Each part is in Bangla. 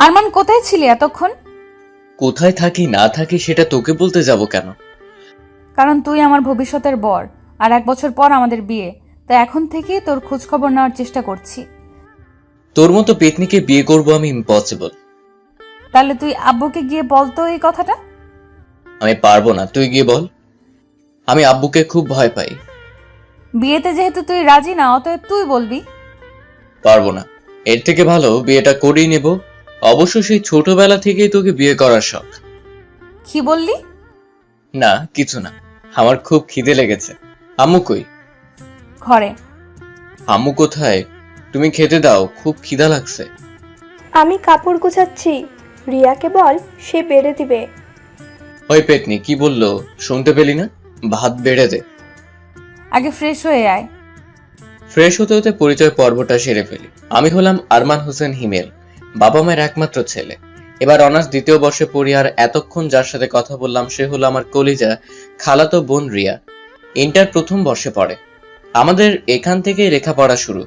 আরমান কোথায় ছিলি এতক্ষণ? কোথায় থাকি না থাকি সেটা তোকে বলতে যাব কেন? কারণ তুই আমার ভবিষ্যতের বর আর এক বছর পর আমাদের বিয়ে। তো এখন থেকে তোর খোঁজ খবর নেওয়ার চেষ্টা করছি। তোর মতো পেতনিকে বিয়ে করব আমি ইম্পসিবল তাহলে তুই আব্বুকে গিয়ে বলতো এই কথাটা? আমি পারব না তুই গিয়ে বল। আমি আব্বুকে খুব ভয় পাই। বিয়েতে যেহেতু তুই রাজি না অতএব তুই বলবি। পারব না। এর থেকে ভালো বিয়েটা করেই নেব। অবশ্য সেই ছোটবেলা থেকেই তোকে বিয়ে করার শখ। কি বললি? না কিছু না। আমার খুব খিদে লেগেছে। আম্মু কই? ঘরে। আম্মু কোথায়? তুমি খেতে দাও খুব খিদা লাগছে। আমি কাপড় গুছাচ্ছি। রিয়াকে বল সে বেড়ে দিবে। ওই পেতনি কি বলল? শুনতে পেলি না? ভাত বেড়ে দে। আগে ফ্রেশ হয়ে আয়। ফ্রেশ হতে হতে পরিচয় পর্বটা সেরে ফেলি। আমি হলাম আরমান হোসেন হিমেল। বাবা মায়ের একমাত্র ছেলে। এবার অনার্স দ্বিতীয় বর্ষে পড়ি আর এতক্ষণ যার সাথে কথা বললাম সে হলো আমার কলিজা খালাতো বোন রিয়া। ইন্টার প্রথম বর্ষে পড়ে। আমাদের এখান থেকে লেখাপড়া শুরু।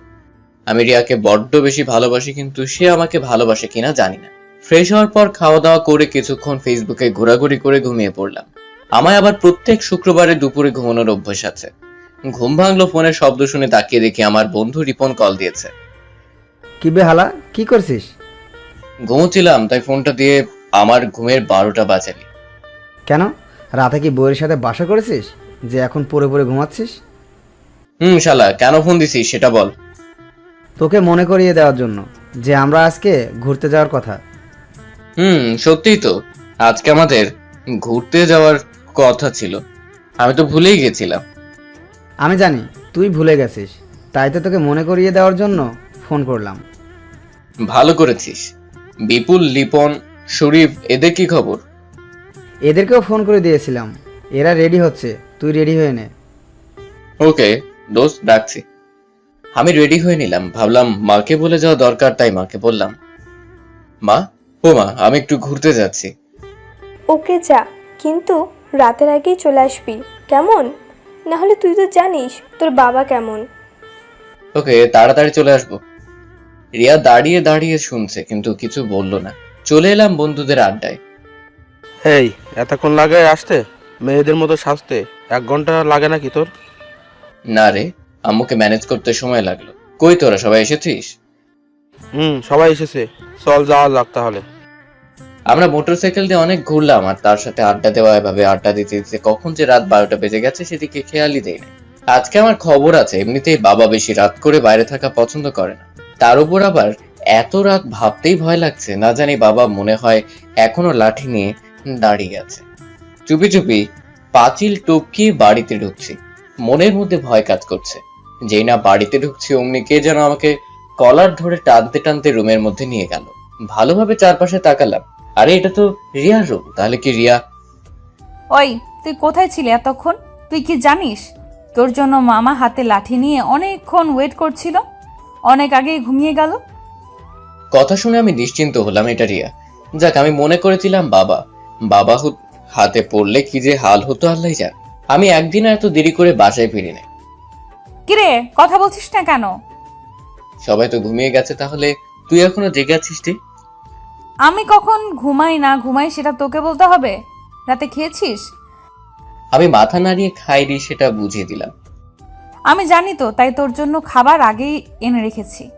আমি রিয়াকে বড্ড বেশি ভালোবাসি কিন্তু সে আমাকে ভালোবাসে কিনা জানি না। ফ্রেশ হওয়ার পর খাওয়া দাওয়া করে কিছুক্ষণ ফেসবুকে ঘোরাঘুরি করে ঘুমিয়ে পড়লাম। আমায় আবার প্রত্যেক শুক্রবারে দুপুরে ঘুমানোর অভ্যাস আছে। ঘুম ভাঙলো, ফোনের শব্দ শুনে তাকিয়ে দেখি আমার বন্ধু রিপন কল দিয়েছে। কি বে হালা? কি করছিস? ঘুমোচ্ছিলাম তাই ফোনটা দিয়ে আমার ঘুমের বারোটা বাজালি। কেন? রাতে কি বইয়ের সাথে বাসা করেছিস? যে এখন পরে পরে ঘুমাচ্ছিস? হুম শালা কেন ফোন দিছিস সেটা বল। তোকে মনে করিয়ে দেওয়ার জন্য যে আমরা আজকে ঘুরতে যাওয়ার কথা। হুম সত্যিই তো। আজকে আমাদের ঘুরতে যাওয়ার কথা ছিল। আমি তো ভুলেই গেছিলাম। আমি জানি তুই ভুলে গেছিস। তাই তো তোকে মনে করিয়ে দেওয়ার জন্য ফোন করলাম। ভালো করেছিস। বিপুল লিপন শরীফ এদের কি খবর? এদেরকেও ফোন করে দিয়েছিলাম। এরা রেডি হচ্ছে। তুই রেডি হয়ে নে। ওকে দোস্ত ডাকছি। আমি রেডি হয়ে নিলাম। ভাবলাম মাকে বলে যাওয়া দরকার তাই মাকে বললাম মা ও মা আমি একটু ঘুরতে যাচ্ছি। ওকে যা কিন্তু রাতের আগেই চলে আসবি। কেমন? না হলে তুই তো জানিস তোর বাবা কেমন। ওকে তাড়াতাড়ি চলে আসব। রিয়া দাঁড়িয়ে দাঁড়িয়ে শুনছে কিন্তু কিছু বলল না। চলে এলাম বন্ধুদের আড্ডায়। এই এতক্ষণ লাগে আসতে? মেয়েদের মতো সাজতে? এক ঘণ্টা লাগে নাকি তোর? না রে আম্মুকে ম্যানেজ করতে সময় লাগল। কই তোরা সবাই এসেছিস? হুম সবাই এসেছে। চল যাওয়া যাক তাহলে। আমরা মোটরসাইকেল দিয়ে অনেক ঘুরলাম আর তার সাথে আড্ডা দেওয়া এভাবে আড্ডা দিতে দিতে কখন যে রাত বারোটা বেজে গেছে সেদিকে খেয়ালই দেই না। আজকে আমার খবর আছে এমনিতেই বাবা বেশি রাত করে বাইরে থাকা পছন্দ করে না। তার উপর আবার এত রাত ভাবতেই ভয় লাগছে, না জানি বাবা মনে হয় এখনও লাঠি নিয়ে দাঁড়িয়ে আছে। চুপি চুপি পাঁচিল টপকিয়ে বাড়িতে ঢুকছি। মনের মধ্যে ভয় কাজ করছে। যেই না বাড়িতে ঢুকছি, অমনি কে যেন আমাকে কলার ধরে টানতে টানতে রুমের মধ্যে নিয়ে গেল। ভালোভাবে চারপাশে তাকালাম। আরে, এটা তো রিয়ার রুম তাহলে কি রিয়া? ওই, তুই কোথায় ছিলি এতক্ষণ? তুই কি জানিস? তোর জন্য মামা হাতে লাঠি নিয়ে অনেকক্ষণ ওয়েট করছিল? অনেক আগেই ঘুমিয়ে গেল। কথা শুনে আমি নিশ্চিন্ত হলাম এটা রিয়া। যাক আমি মনে করেছিলাম বাবা। বাবা হাতে পড়লে কি যে হাল হতো আল্লাহ যাক আমি একদিন এত দেরি করে বাসায় ফিরি নাই কিরে কথা বলছিস না কেন? সবাই তো ঘুমিয়ে গেছে তাহলে তুই এখনও জেগে আছিস রে? আমি কখন ঘুমাই না ঘুমাই সেটা তোকে বলতে হবে? রাতে খেয়েছিস? আমি মাথা নাড়িয়ে খাইনি সেটা বুঝিয়ে দিলাম। আমি জানি তো তাই তোর জন্য খাবার আগেই এনে রেখেছি।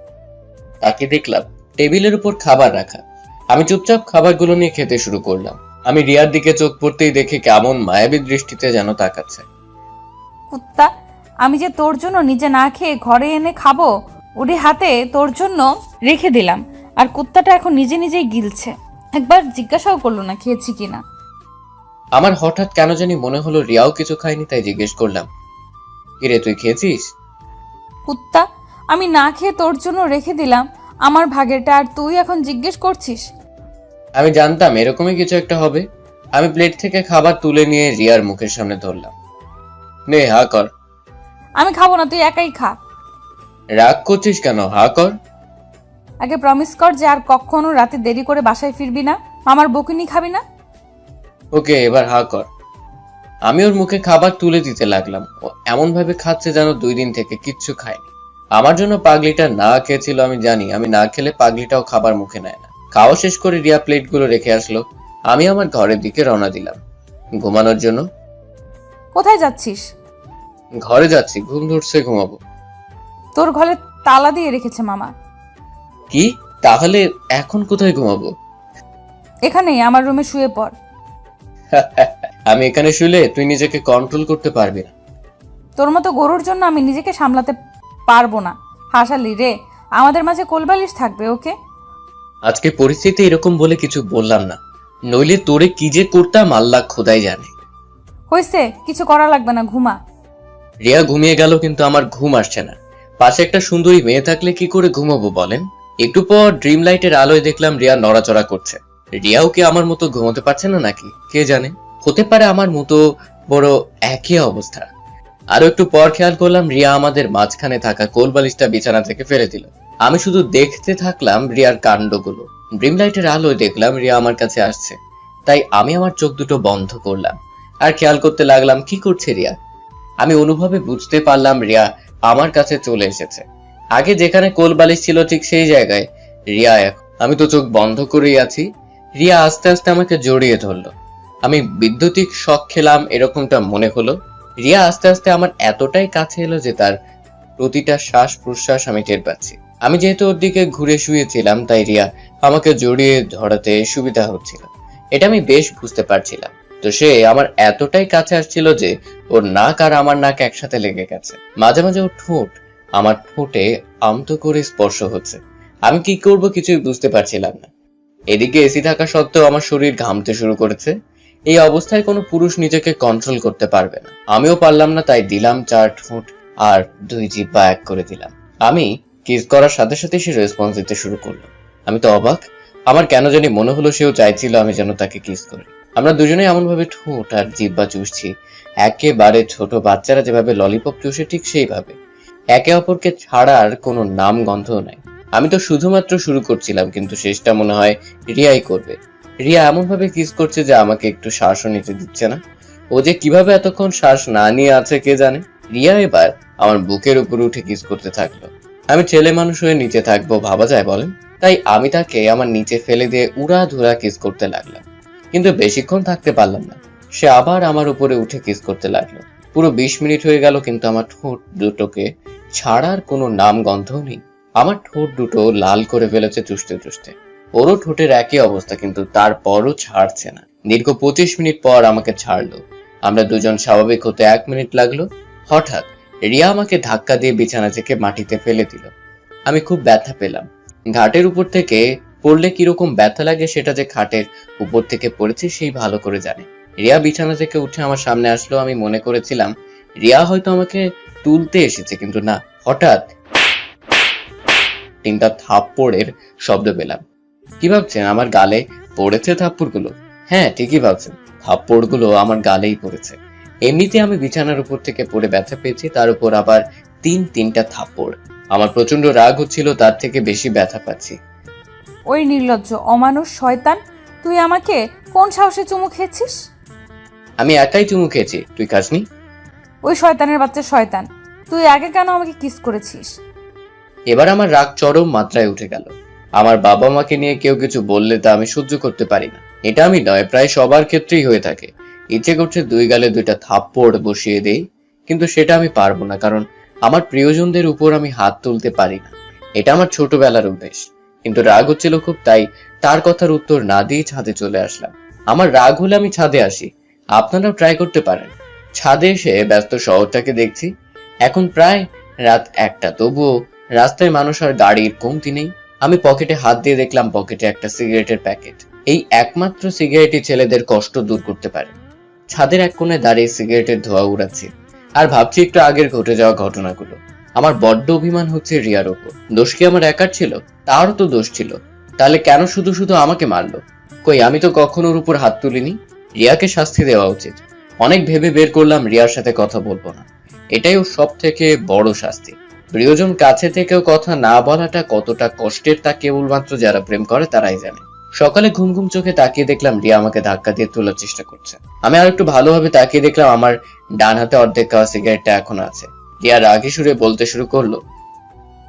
তাকে দেখলাম টেবিলের উপর খাবার রাখা। আমি চুপচাপ খাবারগুলো নিয়ে খেতে শুরু করলাম। আমি রিয়ার দিকে চোখ পড়তেই দেখে কেমন মায়াবী দৃষ্টিতে যেন তাকাচ্ছে। কুত্তা আমি যে তোর জন্য নিজে না খেয়ে ঘরে এনে খাব ওরে হাতে তোর জন্য রেখে দিলাম। আর কুত্তাটা এখন নিজে নিজেই গিলছে। একবার জিজ্ঞাসাও করল না খেয়েছি কিনা। আমার হঠাৎ কেন জানি মনে হলো রিয়াও কিছু খায়নি তাই জিজ্ঞেস করলাম কিরে তুই খেয়েছিস? কুত্তা আমি না খেয়ে তোর জন্য রেখে দিলাম। আমার ভাগেরটা আর তুই এখন জিজ্ঞেস করছিস? আমি জানতাম এরকমই কিছু একটা হবে। আমি প্লেট থেকে খাবার তুলে নিয়ে রিয়ার মুখের সামনে ধরলাম। নে হা কর। আমি খাব না তুই একাই খা। রাগ করছিস কেন হা কর। আগে প্রমিস কর যে আর কখনো রাতে দেরি করে বাসায় ফিরবি না। আমার বকুনি খাবি না? ওকে এবার হা কর। আমি ওর মুখে খাবার তুলে দিতে লাগলাম। ও এমন ভাবে খাচ্ছে যেন দুই দিন থেকে কিচ্ছু খায়নি। আমার জন্য পাগলিটা না খেয়েছিল আমি জানি আমি না খেলে পাগলিটাও খাবার মুখে নেয় না। খাওয়া শেষ করে রিয়া প্লেটগুলো রেখে আসলো। আমি আমার ঘরের দিকে রওনা দিলাম। ঘুমানোর জন্য? কোথায় যাচ্ছিস? ঘরে যাচ্ছি ঘুম ধরছে ঘুমাবো। তোর ঘরে তালা দিয়ে রেখেছে মামা। কি? তাহলে এখন কোথায় ঘুমাবো? এখানেই আমার রুমে শুয়ে পড়। আমি এখানে শুলে তুই নিজেকে কন্ট্রোল করতে পারবি না। তোর মতো গরুর জন্য আমি নিজেকে সামলাতে পারব না। হাসালি রে আমাদের মাঝে কোলবালিশ থাকবে ওকে? আজকে পরিস্থিতি এরকম বলে কিছু বললাম না। নইলে তোরে কি যে করতাম আল্লাহ খোদাই জানে। হয়েছে কিছু করা লাগবে না ঘুমা। রিয়া ঘুমিয়ে গেল কিন্তু আমার ঘুম আসছে না। পাশে একটা সুন্দরী মেয়ে থাকলে কি করে ঘুমাবো বলেন? একটু পর ড্রিম লাইটের আলোয় দেখলাম রিয়া নড়াচড়া করছে। রিয়াও কি আমার মতো ঘুমোতে পারছে না নাকি? কে জানে? হতে পারে আমার মতো বড় একই অবস্থা। আরও একটু পর খেয়াল করলাম রিয়া আমাদের মাঝখানে থাকা কোল বালিশটা বিছানা থেকে ফেলে দিল। আমি শুধু দেখতে থাকলাম রিয়ার কাণ্ডগুলো। ড্রিম লাইটের আলোয় দেখলাম রিয়া আমার কাছে আসছে। তাই আমি আমার চোখ দুটো বন্ধ করলাম। আর খেয়াল করতে লাগলাম, কি করছে রিয়া? আমি অনুভবে বুঝতে পারলাম রিয়া আমার কাছে চলে এসেছে। আগে যেখানে কোল বালিশ ছিল ঠিক সেই জায়গায়। রিয়া এখন আমি তো চোখ বন্ধ করেই আছি। রিয়া আস্তে আস্তে আমাকে জড়িয়ে ধরলো। আমি বিদ্যুতিক শখ খেলাম এরকমটা মনে হলো। রিয়া আস্তে আস্তে আমার এতটাই কাছে এলো যে তার প্রতিটা শ্বাস প্রশ্বাস আমি টের পাচ্ছি। আমি যেহেতু ওর দিকে ঘুরে শুয়েছিলাম, তাই রিয়া আমাকে জড়িয়ে ধরাতে সুবিধা হচ্ছিল। এটা আমি বেশ বুঝতে পারছিলাম। তো সে আমার এতটাই কাছে আসছিল যে ওর নাক আর আমার নাক একসাথে লেগে গেছে। মাঝে মাঝে ওর ঠোঁট আমার ঠোঁটে আমতো করে স্পর্শ হচ্ছে। আমি কি করব কিছুই বুঝতে পারছিলাম না। এদিকে এসি থাকা সত্ত্বেও আমার শরীর ঘামতে শুরু করেছে। এই অবস্থায় কোনো পুরুষ নিজেকে কন্ট্রোল করতে পারবে না। আমিও পারলাম না, তাই দিলাম চার ঠোঁট আর দুই জিব্বা এক করে দিলাম। আমি কিস করার সাথে সাথে সে রেসপন্স দিতে শুরু করল। আমি তো অবাক, আমার কেন জানি মনে হলো সেও চাইছিল আমি যেন তাকে কিস করি। আমরা দুজনেই এমন ভাবে ঠোঁট আর জিব্বা চুষছি। একেবারে ছোট বাচ্চারা যেভাবে ললিপপ চুষে ঠিক সেইভাবে। একে অপরকে ছাড়ার কোনো নাম গন্ধ নাই। আমি তো শুধুমাত্র শুরু করছিলাম, কিন্তু শেষটা মনে হয় রিয়াই করবে। রিয়া এমন ভাবে কিস করছে যে আমাকে একটু শ্বাসও নিতে দিচ্ছে না। ও যে কীভাবে এতক্ষণ শ্বাস না নিয়ে আছে কে জানে? রিয়া এবার আমার বুকের উপর উঠে কিস করতে থাকল। আমি ছেলে মানুষ হয়ে নিচে থাকব, ভাবা যায় বলেন? তাই আমি তাকে আমার নিচে ফেলে দিয়ে উড়া ধুরা কিস করতে লাগলাম। কিন্তু বেশিক্ষণ থাকতে পারলাম না। সে আবার আমার উপরে উঠে কিস করতে লাগল। পুরো বিশ মিনিট হয়ে গেল কিন্তু আমার ঠোঁট দুটোকে ছাড়ার কোনো নাম গন্ধও নেই। আমার ঠোঁট দুটো লাল করে ফেলেছে চুষতে চুষতে। ওরও ঠোঁটের একই অবস্থা, কিন্তু তারপরও ছাড়ছে না। দীর্ঘ পঁচিশ মিনিট পর আমাকে ছাড়লো। আমরা দুজন স্বাভাবিক হতে এক মিনিট লাগল। হঠাৎ রিয়া আমাকে ধাক্কা দিয়ে বিছানা থেকে মাটিতে ফেলে দিল। আমি খুব ব্যথা পেলাম। ঘাটের উপর থেকে পড়লে কীরকম ব্যথা লাগে সেটা যে খাটের উপর থেকে পড়েছে সেই ভালো করে জানে। রিয়া বিছানা থেকে উঠে আমার সামনে আসলো। আমি মনে করেছিলাম, রিয়া হয়তো আমাকে তুলতে এসেছে, কিন্তু না। হঠাৎ তিনটা থাপ্পড়ের শব্দ পেলাম। কি ভাবছেন? আমার গালে পড়েছে থাপ্পড়গুলো। হ্যাঁ ঠিকই ভাবছেন। থাপ্পড়গুলো আমার গালেই পড়েছে। এমনিতে আমি বিছানার উপর থেকে পড়ে ব্যথা পেয়েছি তার উপর আবার তিন তিনটা থাপ্পড়। আমার প্রচণ্ড রাগ হচ্ছিল তার থেকে বেশি ব্যথা পাচ্ছি। ওই নির্লজ্জ অমানুষ শয়তান তুই আমাকে কোন সাহসে চুমু খেয়েছিস? আমি একাই চুমু খেয়েছি। তুই খাসনি? ওই শয়তানের বাচ্চা শয়তান তুই আগে কেন আমাকে কিস করেছিস? এবার আমার রাগ চরম মাত্রায় উঠে গেল। আমার বাবা মাকে নিয়ে কেউ কিছু বললে তা আমি সহ্য করতে পারি না। এটা আমি নয়, প্রায় সবার ক্ষেত্রেই হয়ে থাকে। ইচ্ছে করছে দুই গালে দুইটা থাপ্পড় বসিয়ে দেই, কিন্তু সেটা আমি পারব না, কারণ আমার প্রিয়জনদের উপর আমি হাত তুলতে পারি না। এটা আমার ছোটবেলার অভ্যেস। কিন্তু রাগ হচ্ছিল খুব, তাই তার কথার উত্তর না দিয়ে ছাদে চলে আসলাম। আমার রাগ হলে আমি ছাদে আসি। আপনারাও ট্রাই করতে পারেন। ছাদে এসে ব্যস্ত শহরটাকে দেখছি। এখন প্রায় রাত একটা, তবুও রাস্তায় মানুষ আর গাড়ির কমতি নেই। আমি পকেটে হাত দিয়ে দেখলাম পকেটে একটা সিগারেটের প্যাকেট। এই একমাত্র সিগারেটই ছেলেদের কষ্ট দূর করতে পারে। ছাদের এক কোণে দাঁড়িয়ে সিগারেটের ধোয়া উড়াচ্ছি। আর ভাবছি একটু আগের ঘটে যাওয়া ঘটনাগুলো। আমার বড্ড অভিমান হচ্ছে রিয়ার ওপর। দোষ কি আমার একার ছিল? তারও তো দোষ ছিল। তাহলে কেন শুধু শুধু আমাকে মারলো? কই, আমি তো কখনো ওর উপর হাত তুলিনি? রিয়াকে শাস্তি দেওয়া উচিত। অনেক ভেবে বের করলাম রিয়ার সাথে কথা বলব না। এটাই ওর সব থেকে বড় শাস্তি। প্রিয়জন কাছে থেকেও কথা না বলাটা কতটা কষ্টের তা কেবলমাত্র যারা প্রেম করে তারাই জানে। সকালে ঘুম ঘুম চোখে তাকিয়ে দেখলাম রিয়া আমাকে ধাক্কা দিয়ে তোলার চেষ্টা করছে। আমি আর একটু ভালোভাবে তাকিয়ে দেখলাম আমার ডান হাতে অর্ধেক খাওয়া সিগারেটটা এখন আছে। রিয়া রাগে সুরে বলতে শুরু করল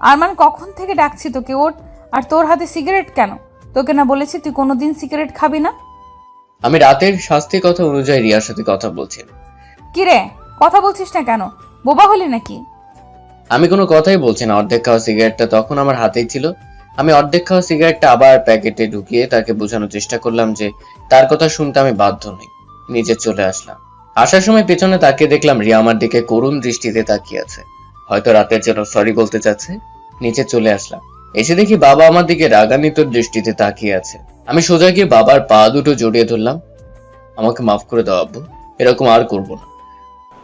আরমান কখন থেকে ডাকছি তোকে? ওর আর তোর হাতে সিগারেট কেন? তোকে না বলেছি তুই কোনোদিন সিগারেট খাবি না? আমি রাতের শাস্তি কথা অনুযায়ী রিয়ার সাথে কথা বলছি। কি রে কথা বলছিস না কেন? বোবা হলি নাকি? আমি কোনো কথাই বলছি না। অর্ধেক খাওয়া সিগারেটটা তখন আমার হাতেই ছিল। আমি অর্ধেক খাওয়া সিগারেটটা আবার প্যাকেটে ঢুকিয়ে তাকে বোঝানোর চেষ্টা করলাম যে তার কথা শুনতে আমি বাধ্য নই। নিজে চলে আসলাম। আসার সময় পেছনে তাকিয়ে দেখলাম রিয়া আমার দিকে করুণ দৃষ্টিতে তাকিয়ে আছে। হয়তো রাতের জন্য সরি বলতে চাচ্ছে। নিচে চলে আসলাম। এসে দেখি বাবা আমার দিকে রাগান্বিত দৃষ্টিতে তাকিয়ে আছে। আমি সোজা গিয়ে বাবার পা দুটো জড়িয়ে ধরলাম। আমাকে মাফ করে দাও আব্বু। এরকম আর করব না।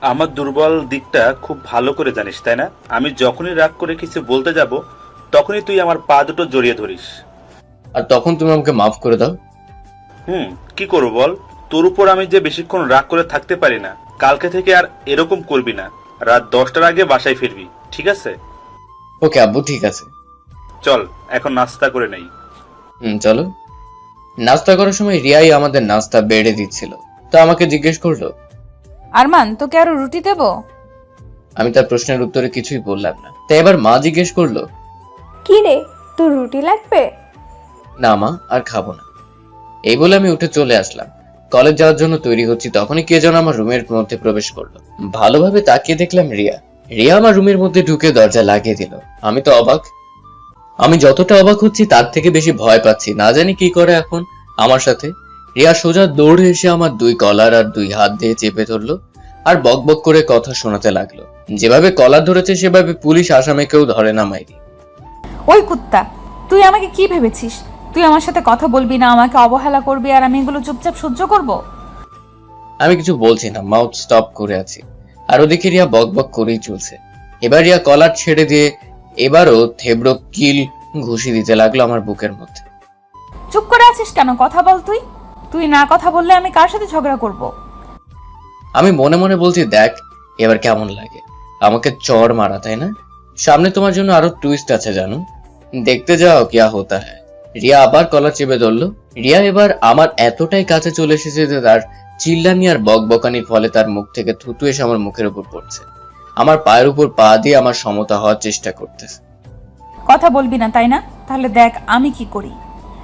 আমার দুর্বল দিকটা খুব ভালো করে জানিস তাই না? আমি যখনই রাগ করে কিছু বলতে যাব তখনই তুই আমার পা দুটো জড়িয়ে ধরিস। আর তখন তুমি আমাকে মাফ করে দাও। হুম কি করব বল? তোর উপর আমি যে বেশিক্ষণ রাগ করে থাকতে পারি না কালকে থেকে আর এরকম করবি না। রাত দশটার আগে বাসায় ফিরবি ঠিক আছে? ওকে আব্বু ঠিক আছে। চল এখন নাস্তা করে নেই। হুম চলো। নাস্তা করার সময় রিয়াই আমাদের নাস্তা বেড়ে দিচ্ছিল। তো আমাকে জিজ্ঞেস করল আরমান তোকে আরও রুটি দেবো? আমি তার প্রশ্নের উত্তরে কিছুই বললাম না। তাই এবার মা জিজ্ঞেস করল কি রে তোর রুটি লাগবে? না মা আর খাব না। এই বলে আমি উঠে চলে আসলাম। কলেজ যাওয়ার জন্য তৈরি হচ্ছি তখনই কে যেন আমার রুমের মধ্যে প্রবেশ করল। ভালোভাবে তাকিয়ে দেখলাম রিয়া। রিয়া আমার রুমের মধ্যে ঢুকে দরজা লাগিয়ে দিল। আমি তো অবাক। আমি যতটা অবাক হচ্ছি তার থেকে বেশি ভয় পাচ্ছি। না জানি কি করে এখন আমার সাথে। রিয়া সোজা দৌড়ে এসে আমার দুই কলার আর দুই হাত দিয়ে চেপে ধরলো আর বকবক করে কথা শোনাতে লাগল। যেভাবে কলার ধরেছে সেভাবে পুলিশ আসামিকেও ধরে না মাইরি। ওই কুত্তা তুই আমাকে কি ভেবেছিস? তুই আমার সাথে কথা বলবি না আমাকে অবহেলা করবি আর আমি এগুলো চুপচাপ সহ্য করব? আমি কিছু বলছি না মাউথ স্টপ করে আছি। আর ওদিকে রিয়া বক বক করেই চলছে। এবার রিয়া কলার ছেড়ে দিয়ে এবারও থেবড়ো কিল ঘুষি দিতে লাগল আমার বুকের মধ্যে। চুপ করে আছিস কেন? কথা বল তুই। তুই না কথা বললে আমি কার সাথে ঝগড়া করব? আমি মনে মনে বলছি দেখ এবার কেমন লাগে। আমাকে চড় মারা তাই না? সামনে তোমার জন্য আরও টুইস্ট আছে জানো? দেখতে যাও কিয়া হতা হ্যায় রিয়া আবার কলার চেপে ধরলো। রিয়া এবার আমার এতটাই কাছে চলে এসেছে যে তার চিল্লানি আর বকবকানির ফলে তার মুখ থেকে থুতু এসে আমার মুখের উপর পড়ছে। আমার পায়ের উপর পা দিয়ে আমার সমতা হওয়ার চেষ্টা করতেছে। কথা বলবি না তাই না? তাহলে দেখ আমি কি করি?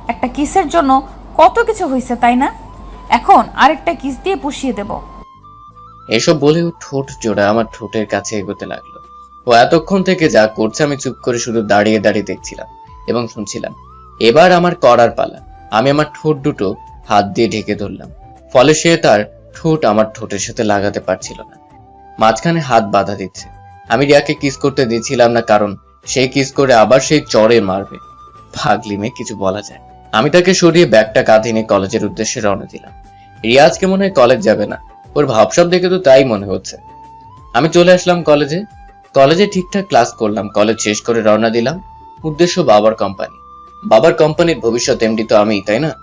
একটা কিসের জন্য কত কিছু হয়েছে তাই না? এখন আরেকটা কিস দিয়ে পুষিয়ে দেব। এসব বলে ঠোঁট জোড়া আমার ঠোঁটের কাছে এগোতে লাগল। ও এতক্ষণ থেকে যা করছে, আমি চুপ করে শুধু দাঁড়িয়ে দাঁড়িয়ে দেখছিলাম এবং শুনছিলাম, এবার আমার করার পালা। আমি আমার ঠোঁট দুটো হাত দিয়ে ঢেকে ধরলাম। ফলে সে তার ঠোঁট আমার ঠোঁটের সাথে লাগাতে পারছিল না। মাঝখানে হাত বাধা দিচ্ছে। আমি রিয়াকে কিস করতে দিচ্ছিলাম না, কারণ সে কিস করে আবার সেই চড়ে মারবে। ভাগলি মেয়ে, কিছু বলা যায়। আমি তাকে সরিয়ে ব্যাগটা কাঁধে নিয়ে কলেজের উদ্দেশ্যে রওনা দিলাম। রিয়া আজকে মনে হয় কলেজ যাবে না। ওর ভাবসাব দেখে তো তাই মনে হচ্ছে। আমি চলে আসলাম কলেজে। কলেজে ঠিকঠাক ক্লাস করলাম, কলেজ শেষ করে রওনা দিলাম। উদ্দেশ্য বাবার কোম্পানি। বাবার কোম্পানির ভবিষ্যৎ এমডি তো আমি তাই না?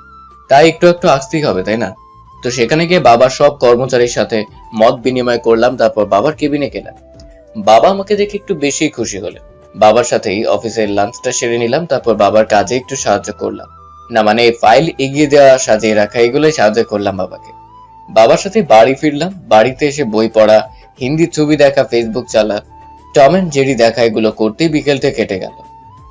তাই একটু একটু আসতেই হবে, তাই না? তো সেখানে গিয়ে বাবার সব কর্মচারীর সাথে মত বিনিময় করলাম, তারপর বাবার কেবিনে গেলাম। বাবা আমাকে দেখে একটু বেশি খুশি হলেন। বাবার সাথেই অফিসের লাঞ্চটা সেরে নিলাম, তারপর বাবার কাজে একটু সাহায্য করলাম। না মানে ফাইল এগিয়ে দেওয়া সাজিয়ে রাখা, এগুলোই সাহায্য করলাম বাবাকে। বাবার সাথে বাড়ি ফিরলাম, বাড়িতে এসে বই পড়া, হিন্দি ছবি দেখা ফেসবুক চালা টম অ্যান্ড জেরি দেখা, এগুলো করতেই বিকেলটা কেটে গেল।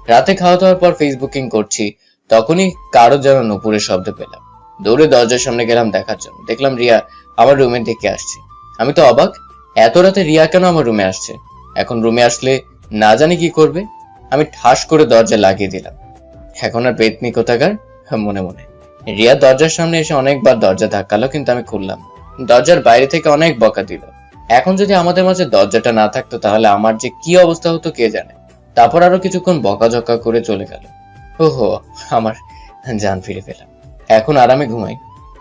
রাতে খাওয়া দাওয়ার পর ফেসবুকিং করছি, তখনই কারও যেন নুপুরের শব্দ পেলাম। দৌড়ে দরজার সামনে গেলাম দেখার জন্য। দেখলাম রিয়া আমার রুমের দিকে আসছে। আমি তো অবাক, এত রাতে রিয়া কেন আমার রুমে আসছে? এখন রুমে আসলে না জানি কি করবে? আমি ঠাস করে দরজা লাগিয়ে দিলাম। এখন আর পেতনি কোথাকার? মনে মনে। রিয়া দরজার সামনে এসে অনেকবার দরজা ধাক্কালো, কিন্তু আমি খুললাম। দরজার বাইরে থেকে অনেক বকা দিল। এখন যদি আমাদের মাঝে দরজাটা না থাকতো, তাহলে আমার যে কি অবস্থা হতো কে জানে? তারপর আরও কিছুক্ষণ বকাঝকা করে চলে গেল। ওহো, আমার জান ফিরে পেলাম। এখন আরামে ঘুমাই।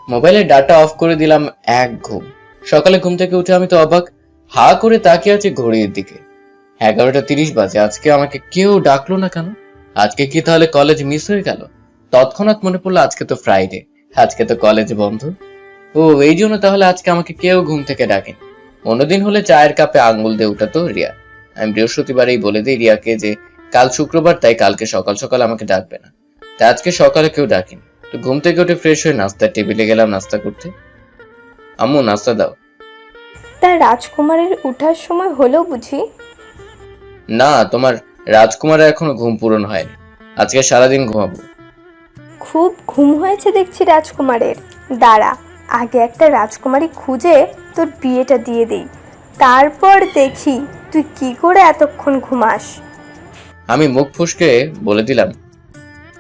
মোবাইলের ডাটা অফ করে দিলাম এক ঘুম। সকালে ঘুম থেকে উঠে আমি তো অবাক। হা করে তাকিয়ে আছি ঘড়ির দিকে। এগারোটা তিরিশ বাজে, আজকে আমাকে কেউ ডাকলো না কেন? আজকে কি তাহলে কলেজ মিস হয়ে গেল? তৎক্ষণাৎ মনে পড়ল আজকে তো ফ্রাইডে আজকে তো কলেজ বন্ধ। ও এই জন্য তাহলে আজকে আমাকে কেউ ঘুম থেকে ডাকেনি। অন্যদিন হলে চায়ের কাপে আঙ্গুল দিয়ে উঠাতো রিয়া। আমি বৃহস্পতিবারেই বলে দিই রিয়াকে যে কাল শুক্রবার তাই কালকে সকাল সকাল আমাকে ডাকবে না। তাই আজকে সকালে কেউ ডাকেনি। তো ঘুম থেকে উঠে ফ্রেশ হয়ে নাস্তার টেবিলে গেলাম নাস্তা করতে। আম্মু নাস্তা দাও। তার রাজকুমারের উঠার সময় হলো বুঝি? না তোমার রাজকুমারের এখনও ঘুম পূরণ হয়নি। আজকে সারাদিন ঘুমাবো। খুব ঘুম হয়েছে দেখছি রাজকুমারের। দাঁড়া আগে একটা রাজকুমারী খুঁজে তোর বিয়েটা দিয়ে দেই। তারপর দেখি তুই কি করে এতক্ষণ ঘুমাস। আমি মুখ ফুসকে বলে দিলাম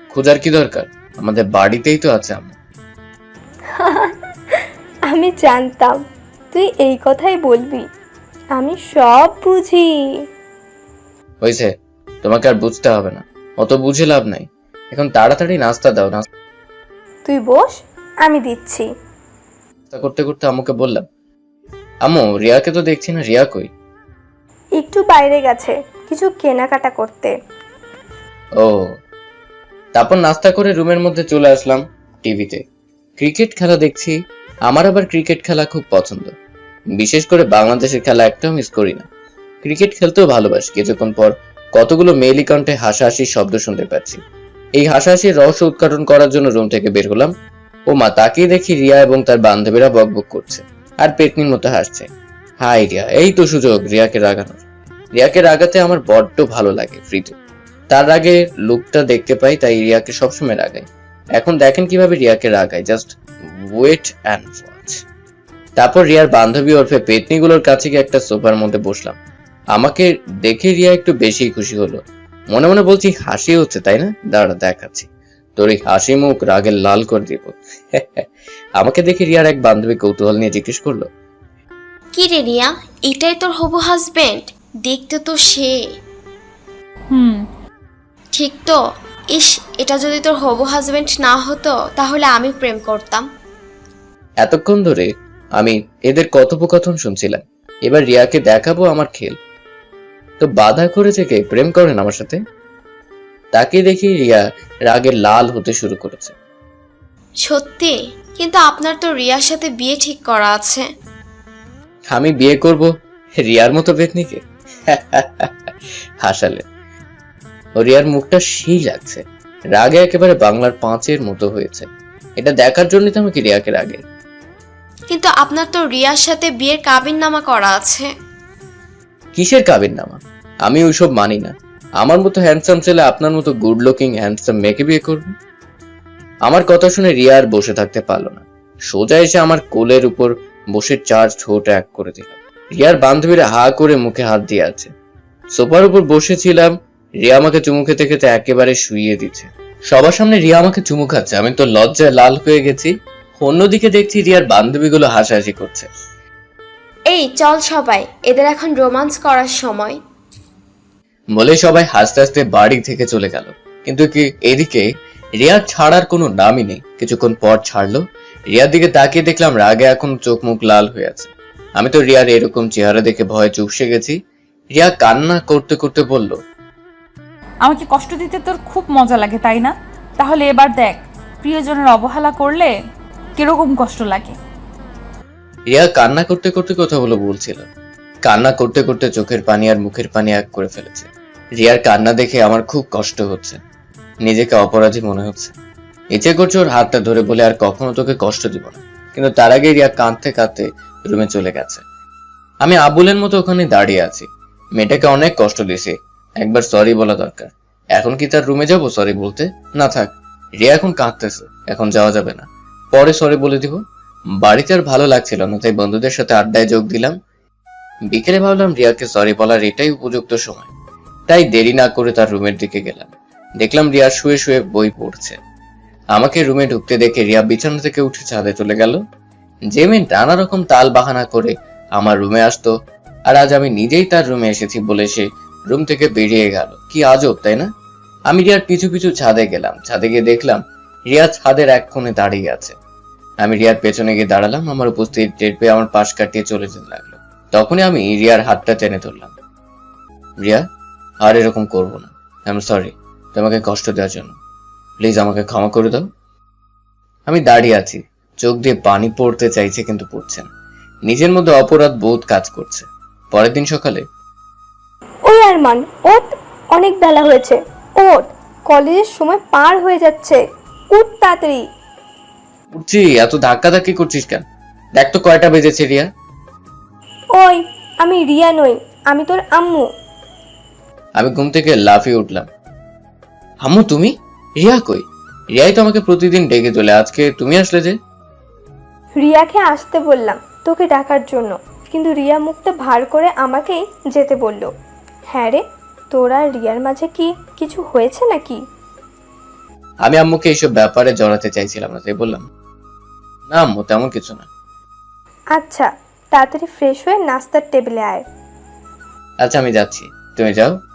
খোঁজার কি দরকার? আমাদের বাড়িতেই তো আছে আম্মু আমি জানতাম তুই এই কথাই বলবি। আমি সব বুঝি। হয়েছে তোমাকে আর বুঝতে হবে না। অত বুঝে লাভ নাই। এখন তাড়াতাড়ি নাস্তা দাও নাস্তা তুই বস আমি দিচ্ছি। করতে করতে আম্মুকে বললাম আম্মু রিয়াকে তো দেখছি না রিয়া কই? একটু বাইরে গেছে কিছু কেনাকাটা করতে। ও তারপর নাস্তা করে রুমের মধ্যে চলে আসলাম টিভিতে। ক্রিকেট খেলা দেখছি আমার আবার ক্রিকেট খেলা খুব পছন্দ। বিশেষ করে বাংলাদেশের খেলা একটাও মিস করি না। ক্রিকেট খেলতেও ভালোবাসি কিছুক্ষণ পর কতগুলো মেইলি কণ্ঠে হাসাহাসির শব্দ শুনতে পাচ্ছি। এই হাসাহাসির রহস্য উদ্ঘাটন করার জন্য রুম থেকে বের হলাম ও মা তাকিয়ে দেখি রিয়া এবং তার বান্ধবীরা বকবক করছে আর পেটনির মতো হাসছে। হাই রিয়া, এই তো সুযোগ, রিয়াকে রাগানোর। রিয়াকে রাগাতে আমার বড্ড ভালো লাগে ফ্রিতে তার আগে লুকটা দেখতে পাই, তাই রিয়াকে সবসময় রাগাই। এখন দেখেন কীভাবে রিয়াকে রাগাই জাস্ট ওয়েট অ্যান্ড ওয়াচ তারপর রিয়ার বান্ধবী ওরফে পেতনিগুলোর কাছে গিয়ে একটা সোফার মধ্যে বসলাম। আমাকে দেখে রিয়া একটু বেশি খুশি হলো। মনে মনে বলছি হাসি হচ্ছে তাই না? দাঁড়া দেখাচ্ছি। তোর এই হাসি মুখ রাগের লাল করে দিব। আমাকে দেখে রিয়ার এক বান্ধবী কৌতূহল নিয়ে জিজ্ঞেস করল কি রে রিয়া এটাই তোর হবু হাজবেন্ড দেখতে তো সে। হুম। ঠিক তো? ইস এটা যদি তোর হবু হাজবেন্ড না হতো তাহলে আমি প্রেম করতাম। এতক্ষণ ধরে আমি এদের কথোপকথন শুনছিলাম। এবার রিয়াকে দেখাবো আমার খেল। তো বাধা করেছে কে প্রেম করেন আমার সাথে? তাকে দেখি রিয়া রাগে লাল হতে শুরু করেছে। সত্যি? কিন্তু আপনার তো রিয়ার সাথে বিয়ে ঠিক করা আছে। আমি বিয়ে করব রিয়ার মতো বেতনিকে? হাসালে। রিয়ার মুখটা সেই লাগছে। রাগে একেবারে বাংলার পাঁচের মতো হয়েছে। এটা দেখার জন্যই তো আমাকে রিয়াকে রাগে। কিন্তু আপনার তো রিয়ার সাথে বিয়ের কাবিন নামা করা আছে। কিসের কাবিন নামা আমি ওইসব মানি না। আমার মতো হ্যান্ডসাম ছেলে আপনার মতো গুড লুকিং হ্যান্ডসাম মেয়েকে বিয়ে করবে? আমার কথা শুনে রিয়া আর বসে থাকতে পারল না। সোজা এসে আমার কোলের উপর বসে চার ঠোঁট এক করে দিল। রিয়ার বান্ধবীরা হা করে মুখে হাত দিয়ে আছে। সোফার উপর বসেছিলাম, রিয়া আমাকে চুমু খেতে খেতে একেবারে শুইয়ে দিচ্ছে। সবার সামনে রিয়া আমাকে চুমু খাচ্ছে, আমি তো লজ্জায় লাল হয়ে গেছি। অন্যদিকে দেখছি রিয়ার বান্ধবীগুলো হাসাহাসি করছে। এই, চল সবাই, এদের এখন রোমান্স করার সময়। বলে সবাই হাসতে হাসতে বাড়ি থেকে চলে গেল। কিন্তু কি এদিকে রিয়ার ছাড়ার কোনো নামই নেই। কিছুক্ষণ পর ছাড়লো। রিয়ার দিকে তাকিয়ে দেখলাম রাগে এখন চোখ মুখ লাল হয়ে আছে। আমি তো রিয়ার এরকম চেহারা দেখে ভয়ে চুপসে গেছি। রিয়া কান্না করতে করতে বলল আমাকে কষ্ট দিতে তোর খুব মজা লাগে তাই না? তাহলে এবার দেখ প্রিয়জনের অবহেলা করলে কীরকম কষ্ট লাগে? রিয়া কান্না করতে করতে কথাগুলো বলছিল। কান্না করতে করতে চোখের পানি আর মুখের পানি এক করে ফেলেছে। রিয়ার কান্না দেখে আমার খুব কষ্ট হচ্ছে। নিজেকে অপরাধী মনে হচ্ছে। ইচ্ছে করছে ওর হাতটা ধরে বলে আর কখনো তোকে কষ্ট দিব না। কিন্তু তার আগে রিয়া কাঁদতে কাঁদতে রুমে চলে গেছে। আমি আবুলের মতো ওখানে দাঁড়িয়ে আছি। মেয়েটাকে অনেক কষ্ট দিয়েছি। একবার সরি বলা দরকার। এখন কি তার রুমে যাব সরি বলতে? না থাক। রিয়া এখন কাঁদতেছে। এখন যাওয়া যাবে না। পরে সরি বলে দিব। বাড়িতে আর ভালো লাগছিল না, তাই বন্ধুদের সাথে আড্ডায় যোগ দিলাম। বিকেলে ভাবলাম রিয়াকে সরি বলার এটাই উপযুক্ত সময়। তাই দেরি না করে তার রুমের দিকে গেলাম। দেখলাম রিয়া শুয়ে শুয়ে বই পড়ছে। আমাকে রুমে ঢুকতে দেখে রিয়া বিছানা থেকে উঠে ছাদে চলে গেল। মেয়ে নানা রকম তাল বাহানা করে আমার রুমে আসতো আর আজ আমি নিজেই তার রুমে এসেছি বলে সে রুম থেকে বেরিয়ে গেল। কি আজব, তাই না? আমি রিয়ার পিছু পিছু ছাদে গেলাম। ছাদে গিয়ে দেখলাম রিয়া ছাদের এক কোণে দাঁড়িয়ে আছে। আমি রিয়ার পেছনে গিয়ে দাঁড়ালাম, আমার উপস্থিত টের পেয়ে আমার পাশ কাটিয়ে চলে যেতে লাগল। তখনই আমি রিয়ার হাতটা টেনে ধরলাম। রিয়া? আর এরকম করব না। আই এম সরি তোমাকে কষ্ট দেওয়ার জন্য। প্লিজ আমাকে ক্ষমা করে দাও। আমি দাঁড়িয়ে আছি। চোখ দিয়ে পানি পড়তে চাইছে কিন্তু পড়ছে না। নিজের মধ্যে অপরাধ বোধ কাজ করছে। পরের দিন সকালে ওই আরমান ওট অনেক বেলা হয়েছে। ওট কলেজের সময় পার হয়ে যাচ্ছে। উঠ তাড়াতাড়ি। উঠছি। এত ধাক্কা ধাক্কি করছিস কেন? দেখ তো কয়টা বেজেছে রিয়া। ওই আমি রিয়া নই। আমি তোর আম্মু। আমি ঘুম থেকে লাফিয়ে উঠলাম। আম্মু তুমি? রিয়া কই? রিয়াই তো আমাকে প্রতিদিন ডেকে তোলে। আজকে তুমি আসলে যে? রিয়াকে আসতে বললাম তোকে ডাকার জন্য। কিন্তু রিয়া মুখটা ভার করে আমাকেই যেতে বলল। হ্যাঁ রে তোরা রিয়ার মাঝে কি কিছু হয়েছে নাকি? আমি আম্মুকে এইসব ব্যাপারে জড়াতে চাইছিলাম না তাই বললাম না আম্মু তেমন কিছু না। আচ্ছা তাড়াতাড়ি ফ্রেশ হয়ে নাস্তার টেবিলে আয়। আচ্ছা আমি যাচ্ছি। তুমি যাও।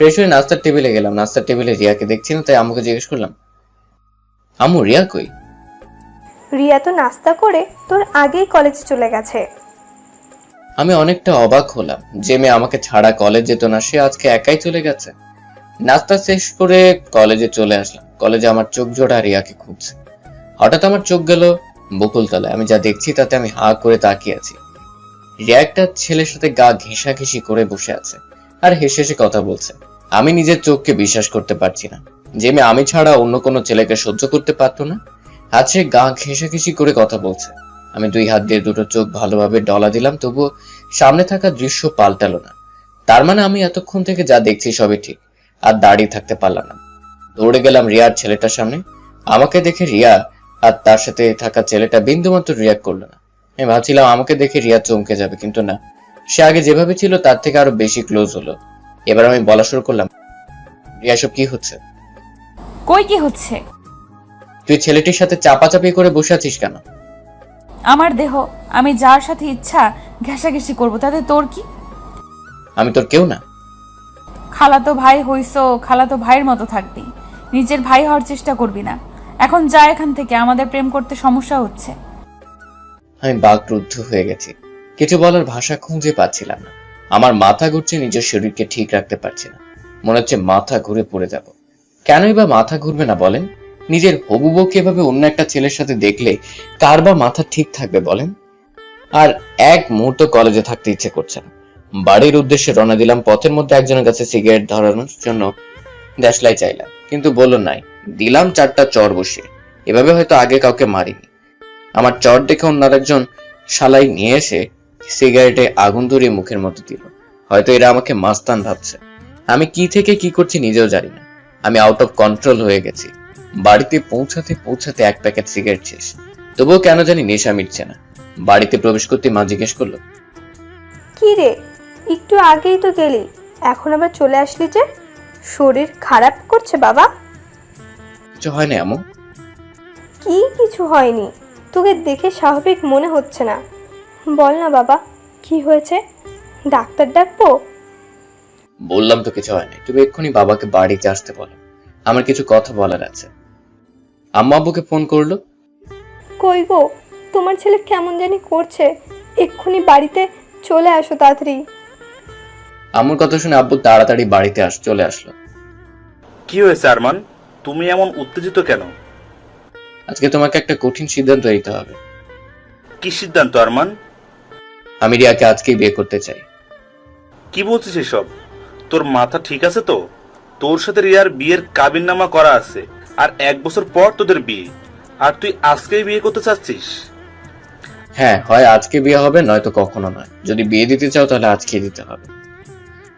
ফ্রেশ হয়ে নাস্তার টেবিলে গেলাম। নাস্তার টেবিলে রিয়াকে দেখছি না তাই আম্মুকে জিজ্ঞেস করলাম আম্মু রিয়া কই? রিয়া তো নাস্তা করে তোর আগেই কলেজে চলে গেছে। আমি অনেকটা অবাক হলাম যে মেয়ে আমাকে ছাড়া কলেজ যেত না সে আজকে একাই চলে গেছে। নাস্তা শেষ করে কলেজে চলে আসলাম। কলেজে আমার চোখ জোড়া রিয়াকে খুঁজছে। হঠাৎ আমার চোখ গেল বকুলতলায়। আমি যা দেখছি তাতে আমি হা করে তাকিয়ে আছি। রিয়া একটা ছেলের সাথে গা ঘেঁষাঘেঁষি করে বসে আছে আর হেসে হেসে কথা বলছে। আমি নিজের চোখকে বিশ্বাস করতে পারছি না। যে মেয়ে আমি ছাড়া অন্য কোনো ছেলেকে সহ্য করতে পারতো না আজ সে গা ঘেঁষাঘেঁষি করে কথা বলছে। আমি দুই হাত দিয়ে দুটো চোখ ভালোভাবে ডলা দিলাম, তবুও সামনে থাকা দৃশ্য পাল্টালো না। তার মানে আমি এতক্ষণ থেকে যা দেখছি সবই ঠিক, আর দাঁড়িয়ে থাকতে পারলাম না। দৌড়ে গেলাম রিয়ার ছেলেটার সামনে। আমাকে দেখে রিয়া আর তার সাথে থাকা ছেলেটা বিন্দুমাত্র রিয়াক্ট করল না। আমি ভাবছিলাম আমাকে দেখে রিয়া চমকে যাবে, কিন্তু না। সে আগে যেভাবে ছিল, তার থেকে আরও বেশি ক্লোজ হলো। এবার আমি বলা শুরু করলাম। রিয়া সব কি হচ্ছে? কই কি হচ্ছে? তুই ছেলেটির সাথে চাপাচাপি করে বসে আছিস কেন? আমার দেহ আমি যার সাথে ইচ্ছা ঘেঁষাঘেঁষি করব তাতে তোর কি? আমি তোর কেউ না। খালাতো ভাই হইছো খালাতো ভাইয়ের মতো থাকবি। নিজের ভাই হওয়ার চেষ্টা করবি না। এখন যা এখান থেকে আমাদের প্রেম করতে সমস্যা হচ্ছে। আমি বাকরুদ্ধ হয়ে গেছি। কিছু বলার ভাষা খুঁজে পাচ্ছিলাম না। আমার মাথা ঘুরছে, নিজের শরীরকে ঠিক রাখতে পারছি না। মনে হচ্ছে মাথা ঘুরে পড়ে যাব। কেনই বা মাথা ঘুরবে না বলেন? নিজের হবু বউকে এভাবে অন্য একটা ছেলের সাথে দেখলে কার বা মাথা ঠিক থাকবে বলেন? আর এক মুহূর্ত কলেজে থাকতে ইচ্ছে করছে না। বাড়ির উদ্দেশ্যে রওনা দিলাম, পথের মধ্যে একজনের কাছে সিগারেট ধরানোর জন্য দেশলাই চাইলাম। কিন্তু বলল, নাই, দিলাম চারটা চর বসিয়ে। এভাবে হয়তো আগে কাউকে মারিনি। আমার চর দেখে অন্য একজন শালাই নিয়ে এসে সিগারেটে আগুন ধরিয়ে মুখের মধ্যে দিল। হয়তো এরা আমাকে মাস্তান ভাবছে। আমি কি থেকে কি করছি নিজেও জানি না। আমি আউট অফ কন্ট্রোল হয়ে গেছি। বাড়িতে পৌঁছাতে পৌঁছাতে এক প্যাকেট সিগারেট শেষ। তবুও কেন জানি নেশা মিটছে না। বাড়িতে প্রবেশ করতে মা জিজ্ঞেস করল কি রে একটু আগেই তো গেলি। এখন আবার চলে আসলি যে? শরীর খারাপ করছে বাবা। কিছু হয় না এমন কি কিছু হয়নি। তোকে দেখে স্বাভাবিক মনে হচ্ছে না। বল না বাবা কি হয়েছে? ডাক্তার ডাকবো? বললাম তো কিছু হয় না তুমি এক্ষুনি বাবাকে বাড়িতে আসতে বলো। আমার কিছু কথা বলার আছে। আম্মা আব্বুকে ফোন করল? কই গো তোমার ছেলে কেমন জানি করছে। এক্ষুনি বাড়িতে চলে আসো তাড়াতাড়ি। আম্মুর কথা শুনে আব্বু তাড়াতাড়ি বাড়িতে আস চলে আসলো। কি হয়েছে আরমান? তুমি এমন উত্তেজিত কেন? আজকে তোমাকে একটা কঠিন সিদ্ধান্ত নিতে হবে। কি সিদ্ধান্ত আরমান? আমি রিয়াকে আজকেই বিয়ে করতে চাই। কি বলছিস এসব? তোর মাথা ঠিক আছে তো? তোর সাথে রিয়ার বিয়ের কাবিন নামা করা আছে আর এক বছর পর তোদের বিয়ে। আর তুই আজকেই বিয়ে করতে চাচ্ছিস? হ্যাঁ হয় আজকে বিয়ে হবে নয়তো কখনো নয়। যদি বিয়ে দিতে চাও তাহলে আজকে দিতে হবে।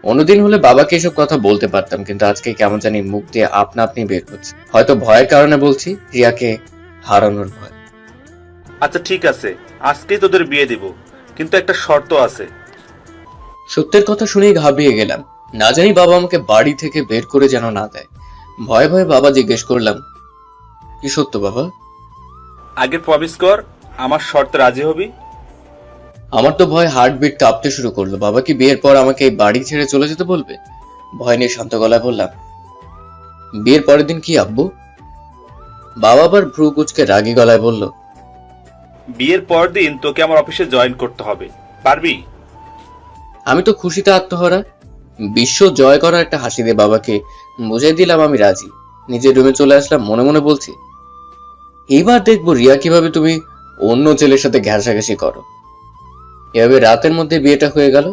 অন্যদিন হলে বাবাকে এসব কথা বলতে পারতাম কিন্তু আজকে কেমন জানি মুখ দিয়ে আপনা আপনি বের করছে। হয়তো ভয়ের কারণে বলছি রিয়াকে হারানোর ভয়। আচ্ছা ঠিক আছে। আজকেই তোদের বিয়ে দিব। কিন্তু একটা শর্ত আছে। সত্যের কথা শুনেই ঘাবড়িয়ে গেলাম। না জানি বাবা আমাকে বাড়ি থেকে বের করে যেন না দেয়। ভয়ে ভয়ে বাবা জিজ্ঞেস করলাম কি সত্য বাবা? আগে প্রমিস কর আমার শর্তে রাজি হবি। আমার তো ভয় হার্টবিট কাঁপতে শুরু করল। বাবা কি বিয়ের পর আমাকে এই বাড়ি ছেড়ে চলে যেতে বলবে? ভয় নিয়ে শান্ত গলায় বললাম বিয়ের পরের দিন কি আব্বু? বাবা আবার ভ্রু কুচকে রাগী গলায় বলল বিয়ের পর দিন তোকে আমার অফিসে জয়েন করতে হবে। পারবি? আমি তো খুশিতে আত্মহারা। বিশ্ব জয় করার একটা হাসি দিয়ে বাবাকে। বুঝিয়ে দিলাম আমি রাজি। নিজের রুমে চলে আসলাম, মনে মনে বলছি, এইবার দেখব রিয়া কীভাবে তুমি অন্য ছেলের সাথে ঘেঁষাঘেঁষি করো। এভাবে রাতের মধ্যে বিয়েটা হয়ে গেল।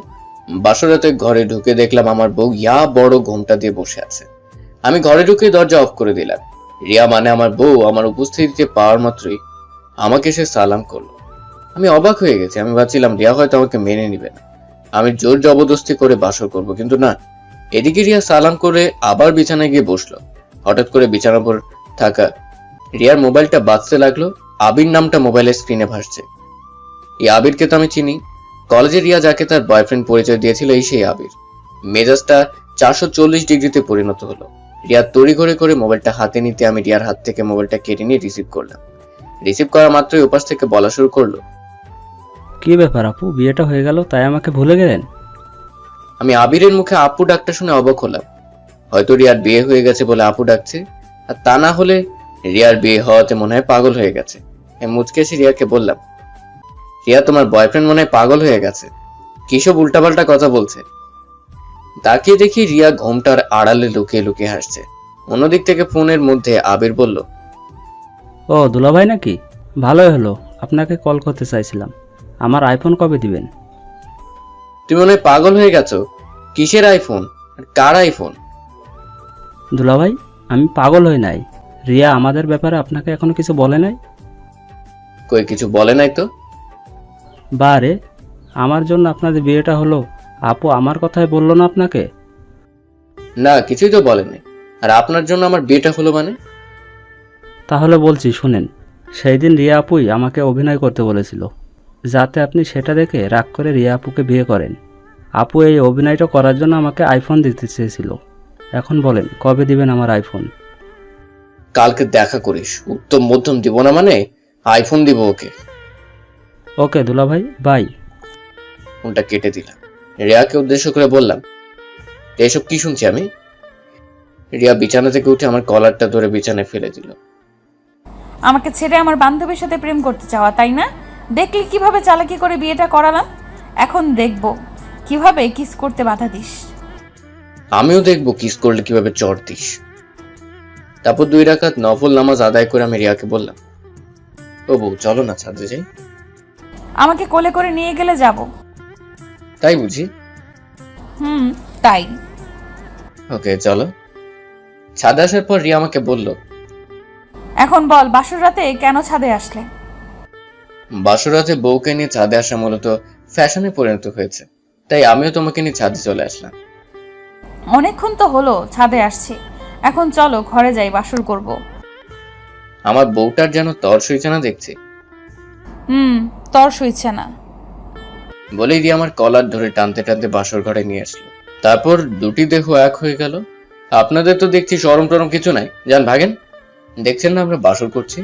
বাসরাতে ঘরে ঢুকে দেখলাম আমার বউ ইয়া বড় ঘোমটা দিয়ে বসে আছে। আমি ঘরে ঢুকে দরজা অফ করে দিলাম। রিয়া মানে আমার বউ, আমার উপস্থিতিতে পাওয়ার মাত্রই আমাকে সে সালাম করল। আমি অবাক হয়ে গেছি। আমি ভাবছিলাম, রিয়া হয়তো আমাকে মেনে নিবে না। আমি জোর জবরদস্তি করে বাসর করব, কিন্তু না। এদিকে রিয়া সালাম করে আবার বিছানায় গিয়ে বসল। হঠাৎ করে বিছানার উপর থাকা রিয়ার মোবাইলটা বাজতে লাগল। আবির নামটা মোবাইলের স্ক্রিনে ভাসছে। এই আবিরকে তো আমি চিনি। কলেজে রিয়া যাকে তার বয়ফ্রেন্ড পরিচয় দিয়েছিল, এই সেই আবির। মেজাজটা চারশো চল্লিশ ডিগ্রিতে পরিণত হলো। রিয়া তড়ি ঘড়ি করে মোবাইলটা হাতে নিতে আমি রিয়ার হাত থেকে মোবাইলটা কেড়ে নিয়ে রিসিভ করলাম। রিসিভ করা মাত্রই ওপাশ থেকে বলা শুরু করল। কি ব্যাপার আপু? বিয়েটা হয়ে গেল তাই আমাকে ভুলে গেলেন? আমি আবিরের মুখে আপু ডাকটা শুনে অবাক হলাম। হয়তো রিয়ার বিয়ে হয়ে গেছে বলে আপু ডাকছে আর তা না হলে রিয়ার বিয়ে হওয়াতে মনে হয় পাগল হয়ে গেছে। আমি মুচকে এসে রিয়াকে বললাম রিয়া তোমার বয়ফ্রেন্ড মনে হয় পাগল হয়ে গেছে। কিসব উল্টাপাল্টা কথা বলছে? তাকিয়ে দেখি রিয়া ঘোমটার আড়ালে লুকিয়ে লুকিয়ে হাসছে। অন্যদিক থেকে ফোনের মধ্যে আবির বলল ও দুলাভাই নাকি? ভালোই হলো আপনাকে কল করতে চাইছিলাম। আমার আইফোন কবে দিবেন? তুমি মনে হয় পাগল হয়ে গেছো। কিসের আইফোন আর কার আইফোন দুলাভাই আমি পাগল হই নাই। রিয়া আমাদের ব্যাপারে আপনাকে এখনও কিছু বলে নাই? কই কিছু বলে নাই তো? বারে আমার জন্য আপনাদের বিয়েটা হলো। আপু আমার কথাই বলল না আপনাকে? না কিছুই তো বলেনি। আর আপনার জন্য আমার বিয়েটা হলো মানে? তাহলে বলছি শুনেন সেই দিন রিয়া আপুই আমাকে অভিনয় করতে বলেছিল যাতে আপনি সেটা দেখে রাগ করে রিয়া আপুকে বিয়ে করেন। আপু এই অভিনয়টা করার জন্য আমাকে আইফোন দিতে চেয়েছিল। এখন বলেন কবে দিবেন আমার আইফোন কালকে দেখা করিস উত্তম মধ্যম দিব না মানে আইফোন দিব ওকে। ওকে দুলাভাই বাই। ফোনটা কেটে দিলাম। রিয়াকে উদ্দেশ্য করে বললাম এসব কি শুনছি আমি? রিয়া বিছানা থেকে উঠে আমার কলারটা ধরে বিছানায় ফেলে দিল। আমাকে ছেড়ে আমার বান্ধবীর সাথে প্রেম করতে চাওয়া তাই না? দেখলি কীভাবে চালাকি করে বিয়েটা করালাম? এখন দেখব কীভাবে কিস করতে বাধা দিস। আমিও দেখব কিস করলে কীভাবে চর দিস। তারপর দুই রাকাত নফল নামাজ আদায় করে আমি রিয়াকে বললাম ও বউ চলো না ছাদে যাই। আমাকে কোলে করে নিয়ে গেলে যাব। তাই বুঝি? হুম তাই। ওকে চলো। ছাদে আসার পর রিয়া আমাকে বলল এখন বল বাসর রাতে কেন ছাদে আসলে? বাসরাতে বউকে নিয়ে ছাদে আসা মূলত ফ্যাশনে পরিণত হয়েছে। তাই আমিও তোমাকে নিয়ে ছাদে চলে আসলাম। অনেকক্ষণ তো হলো ছাদে আসছি। এখন চলো ঘরে যাই বাসর করব। আমার বউটার যেন তর সইছে না দেখছি। হুম তর সইছে না। বলেই দিয়ে আমার কলার ধরে টানতে টানতে বাসর ঘরে নিয়ে আসলো। তারপর দুটি দেহ এক হয়ে গেল। আপনাদের তো দেখছি সরম টরম কিছু নাই। যান ভাগেন। দেখছেন না আমরা বাসর করছি?